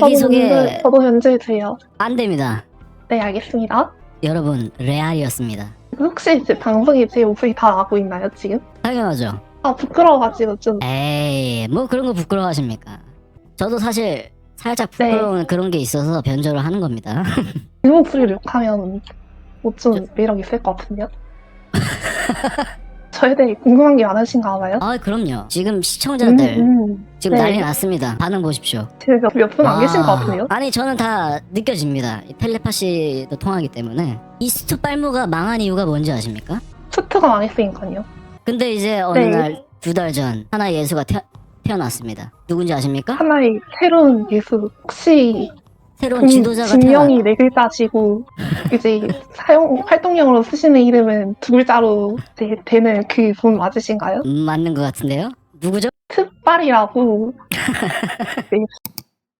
자기소개 저도 저도 현재 돼요. 안 됩니다. 네, 알겠습니다. 여러분 레알이었습니다. 혹시 제 방송에 제 목소리 다 나고 있나요, 지금? 당연하죠. 아, 부끄러워가지고 좀. 에이 뭐 그런 거 부끄러워하십니까? 저도 사실 살짝 네. 부끄러운 그런 게 있어서 변조를 하는 겁니다. 제 목소리를 욕하면 뭐 좀 매력 있을 것 같은데요? 저에 대해 궁금한 게 많으신가 봐요? 아 그럼요. 지금 시청자들 음, 음. 지금 네. 난리 났습니다. 반응 보십시오. 제가 몇분 안 계신 것 아, 같은데요? 아니 저는 다 느껴집니다. 이 텔레파시도 통하기 때문에 이스투 빨무가 망한 이유가 뭔지 아십니까? 투트가 망했으니까요. 근데 이제 어느 네. 날 두 달 전 하나의 예수가 태, 태어났습니다. 누군지 아십니까? 하나의 새로운 예수. 혹시 새로운 분- 지도자가. 분명히 네 글자지고 이제 사용 활동용으로 쓰시는 이름은 두 글자로 이제 되는 그 분 맞으신가요? 음, 맞는 것 같은데요? 누구죠? 특발이라고 네,